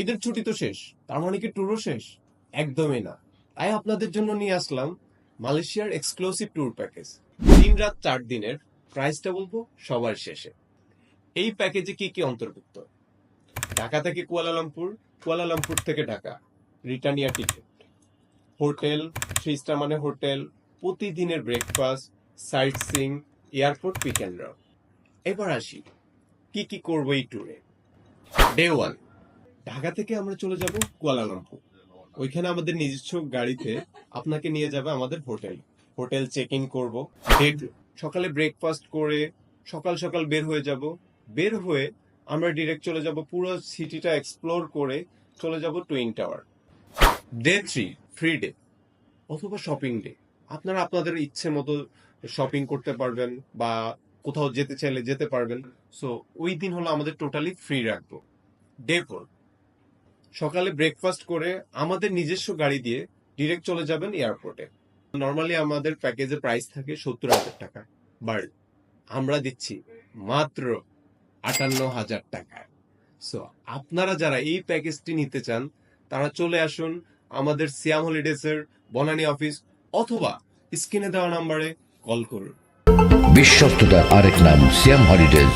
ঈদের ছুটি তো শেষ। তার মানে কি ট্যুরও শেষ? একদমই না। তাই আপনাদের জন্য নিয়ে আসলাম মালয়েশিয়ার এক্সক্লুসিভ ট্যুর প্যাকেজ তিন রাত চার দিনের। প্রাইসটা বলব সবার শেষে। এই প্যাকেজে কি কি অন্তর্ভুক্ত? ঢাকা থেকে কুয়ালালামপুর কুয়ালালামপুর থেকে Dhaka. Return year ticket hotel three star মানে হোটেল, প্রতিদিনের breakfast sightseeing airport pick এবার আসি, কি কি করব এই ট্যুরে ডে ওয়ান ঢাকা থেকে আমরা চলে যাব কুয়ালালামপুর। ওইখানে আমাদের নিজস্ব গাড়িতে আপনাকে নিয়ে যাবে আমাদের হোটেল। হোটেল চেক ইন করব সকালে ব্রেকফাস্ট করে সকাল সকাল বের হয়ে যাব। বের হয়ে আমরা ডিরেক্ট চলে যাব পুরো সিটিটা এক্সপ্লোর করে চলে যাব twin tower day three free day অথবা শপিং ডে আপনারা আপনাদের ইচ্ছে মতো শপিং করতে পারবেন বা কোথাও যেতে চাইলে যেতে পারবেন। সো ওই দিন হলো আমাদের টোটালি ফ্রি রাখব। ডে ফোর সকালে ব্রেকফাস্ট করে আমাদের নিজস্ব গাড়ি দিয়ে ডিরেক্ট চলে যাবেন এয়ারপোর্টে নর্মালি আমাদের প্যাকেজের প্রাইস থাকে সত্তর হাজার টাকা বাট আমরা দিচ্ছি মাত্র আটান্ন হাজার টাকা। সো আপনারা যারা এই প্যাকেজটি নিতে চান, তারা চলে আসুন আমাদের সিয়াম হলিডেসের বনানী অফিস অথবা স্ক্রিনে দেওয়া নাম্বারে কল করুন। বিশ্বস্ততার আরেক নাম সিয়াম হলিডেজ